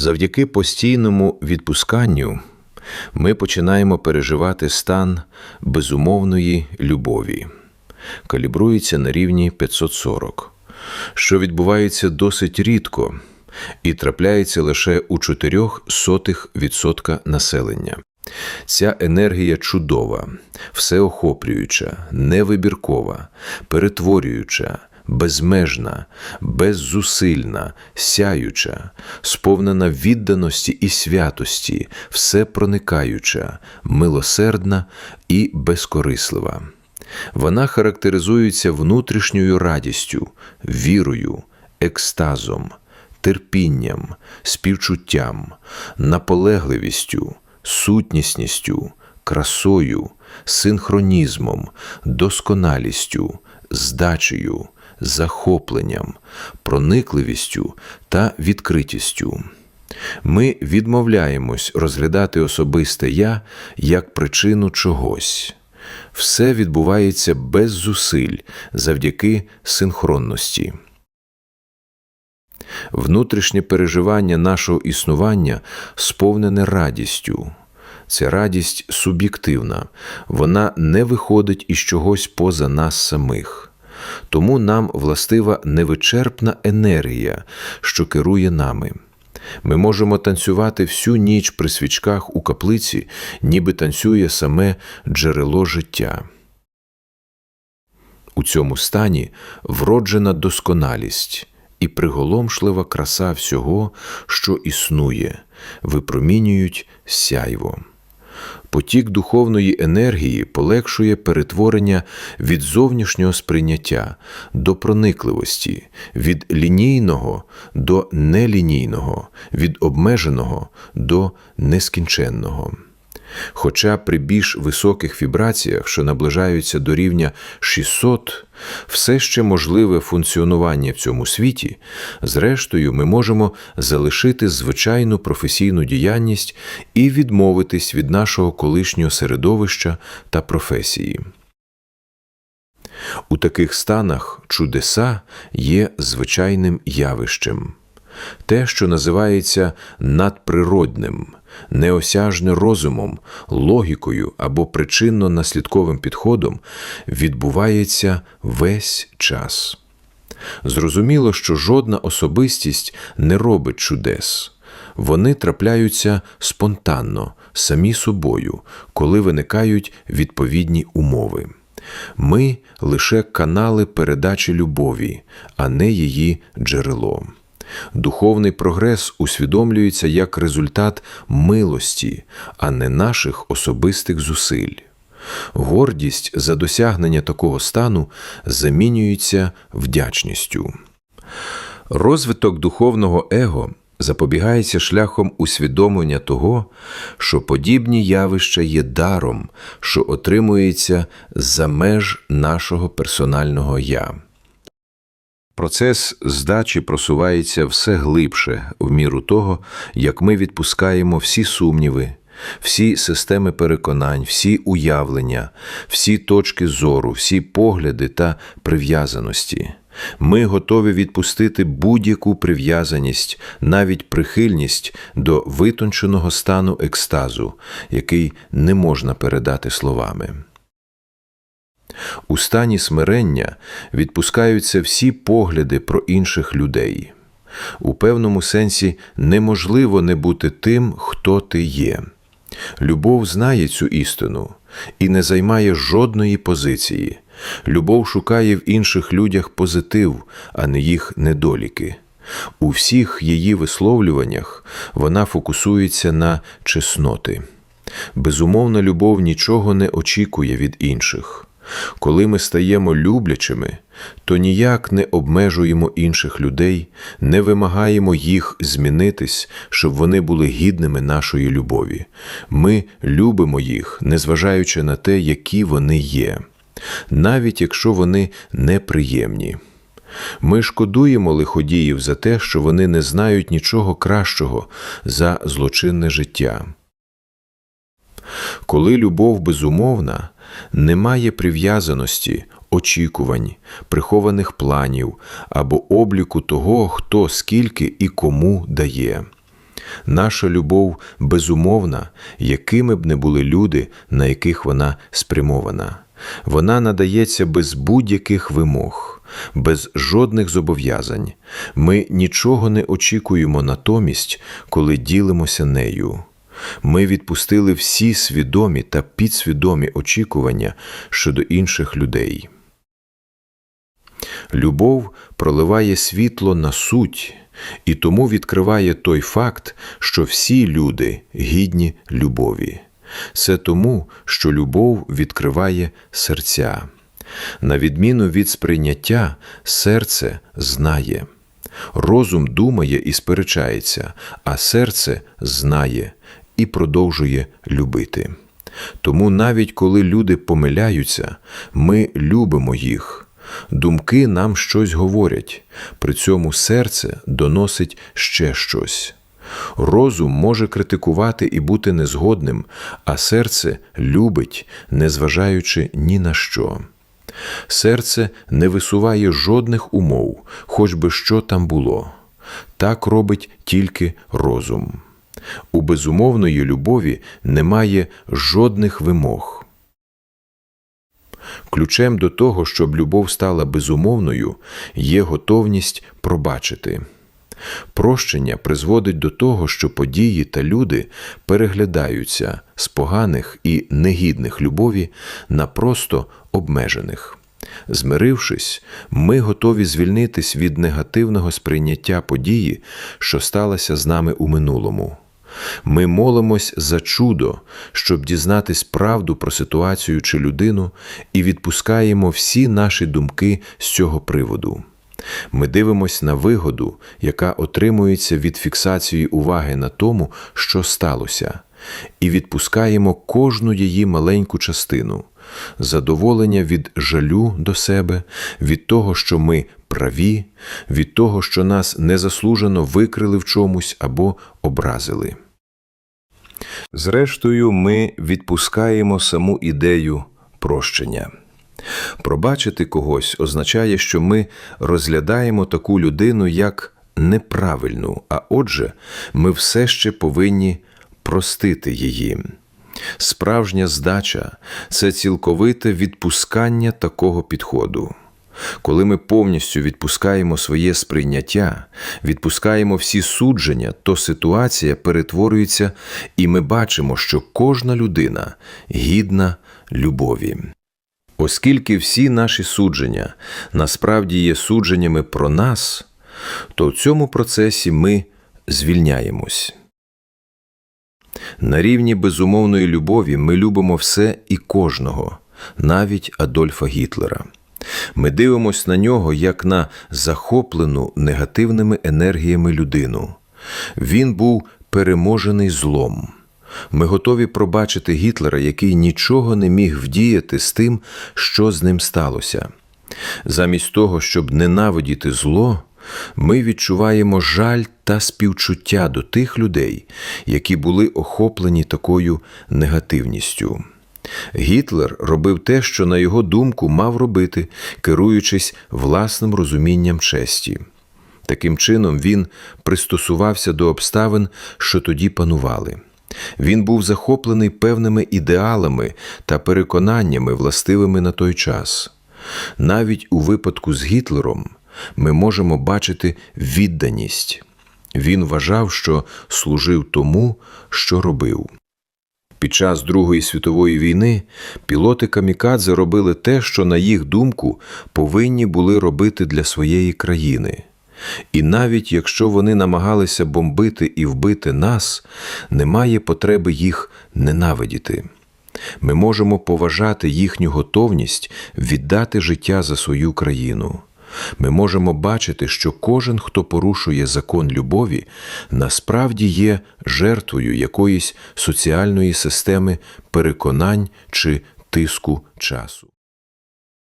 Завдяки постійному відпусканню ми починаємо переживати стан безумовної любові, калібрується на рівні 540, що відбувається досить рідко і трапляється лише у 0,04% населення. Ця енергія чудова, всеохоплююча, невибіркова, перетворююча, безмежна, беззусильна, сяюча, сповнена відданості і святості, всепроникаюча, милосердна і безкорислива. Вона характеризується внутрішньою радістю, вірою, екстазом, терпінням, співчуттям, наполегливістю, сутнісністю, красою, синхронізмом, досконалістю, здачею, захопленням, проникливістю та відкритістю. Ми відмовляємось розглядати особисте я як причину чогось. Все відбувається без зусиль завдяки синхронності. Внутрішнє переживання нашого існування сповнене радістю. Ця радість суб'єктивна, вона не виходить із чогось поза нас самих. Тому нам властива невичерпна енергія, що керує нами. Ми можемо танцювати всю ніч при свічках у каплиці, ніби танцює саме джерело життя. У цьому стані вроджена досконалість і приголомшлива краса всього, що існує, випромінюють сяйво. Потік духовної енергії полегшує перетворення від зовнішнього сприйняття до проникливості, від лінійного до нелінійного, від обмеженого до нескінченного. Хоча при більш високих вібраціях, що наближаються до рівня 600, все ще можливе функціонування в цьому світі, зрештою, ми можемо залишити звичайну професійну діяльність і відмовитись від нашого колишнього середовища та професії. У таких станах чудеса є звичайним явищем. Те, що називається надприродним, неосяжне розумом, логікою або причинно-наслідковим підходом, відбувається весь час. Зрозуміло, що жодна особистість не робить чудес. Вони трапляються спонтанно, самі собою, коли виникають відповідні умови. Ми лише канали передачі любові, а не її джерело. Духовний прогрес усвідомлюється як результат милості, а не наших особистих зусиль. Гордість за досягнення такого стану замінюється вдячністю. Розвиток духовного его запобігається шляхом усвідомлення того, що подібні явища є даром, що отримується за меж нашого персонального я. Процес здачі просувається все глибше в міру того, як ми відпускаємо всі сумніви, всі системи переконань, всі уявлення, всі точки зору, всі погляди та прив'язаності. Ми готові відпустити будь-яку прив'язаність, навіть прихильність до витонченого стану екстазу, який не можна передати словами. У стані смирення відпускаються всі погляди про інших людей. У певному сенсі неможливо не бути тим, хто ти є. Любов знає цю істину і не займає жодної позиції. Любов шукає в інших людях позитив, а не їх недоліки. У всіх її висловлюваннях вона фокусується на чесноти. Безумовна любов нічого не очікує від інших. Коли ми стаємо люблячими, то ніяк не обмежуємо інших людей, не вимагаємо їх змінитись, щоб вони були гідними нашої любові. Ми любимо їх, незважаючи на те, які вони є, навіть якщо вони неприємні. Ми шкодуємо лиходіїв за те, що вони не знають нічого кращого за злочинне життя. Коли любов безумовна, немає прив'язаності, очікувань, прихованих планів або обліку того, хто скільки і кому дає. Наша любов безумовна, якими б не були люди, на яких вона спрямована. Вона надається без будь-яких вимог, без жодних зобов'язань. Ми нічого не очікуємо натомість, коли ділимося нею. Ми відпустили всі свідомі та підсвідомі очікування щодо інших людей. Любов проливає світло на суть і тому відкриває той факт, що всі люди гідні любові. Це тому, що любов відкриває серця. На відміну від сприйняття, серце знає. Розум думає і сперечається, а серце знає і продовжує любити. Тому навіть коли люди помиляються, ми любимо їх. Думки нам щось говорять, при цьому серце доносить ще щось. Розум може критикувати і бути незгодним, а серце любить, незважаючи ні на що. Серце не висуває жодних умов, хоч би що там було. Так робить тільки розум. У безумовної любові немає жодних вимог. Ключем до того, щоб любов стала безумовною, є готовність пробачити. Прощення призводить до того, що події та люди переглядаються з поганих і негідних любові на просто обмежених. Змирившись, ми готові звільнитись від негативного сприйняття події, що сталося з нами у минулому. Ми молимось за чудо, щоб дізнатись правду про ситуацію чи людину, і відпускаємо всі наші думки з цього приводу. Ми дивимось на вигоду, яка отримується від фіксації уваги на тому, що сталося, і відпускаємо кожну її маленьку частину, задоволення від жалю до себе, від того, що ми праві, від того, що нас незаслужено викрили в чомусь або образили. Зрештою, ми відпускаємо саму ідею прощення. Пробачити когось означає, що ми розглядаємо таку людину як неправильну, а отже, ми все ще повинні простити її. Справжня здача це цілковите відпускання такого підходу. Коли ми повністю відпускаємо своє сприйняття, відпускаємо всі судження, то ситуація перетворюється, і ми бачимо, що кожна людина гідна любові. Оскільки всі наші судження насправді є судженнями про нас, то в цьому процесі ми звільняємось. На рівні безумовної любові ми любимо все і кожного, навіть Адольфа Гітлера. Ми дивимося на нього як на захоплену негативними енергіями людину. Він був переможений злом. Ми готові пробачити Гітлера, який нічого не міг вдіяти з тим, що з ним сталося. Замість того, щоб ненавидіти зло, ми відчуваємо жаль та співчуття до тих людей, які були охоплені такою негативністю. Гітлер робив те, що, на його думку, мав робити, керуючись власним розумінням честі. Таким чином, він пристосувався до обставин, що тоді панували. Він був захоплений певними ідеалами та переконаннями, властивими на той час. Навіть у випадку з Гітлером ми можемо бачити відданість. Він вважав, що служив тому, що робив. Під час Другої світової війни пілоти Камікадзе робили те, що, на їх думку, повинні були робити для своєї країни. І навіть якщо вони намагалися бомбити і вбити нас, немає потреби їх ненавидіти. Ми можемо поважати їхню готовність віддати життя за свою країну. Ми можемо бачити, що кожен, хто порушує закон любові, насправді є жертвою якоїсь соціальної системи переконань чи тиску часу.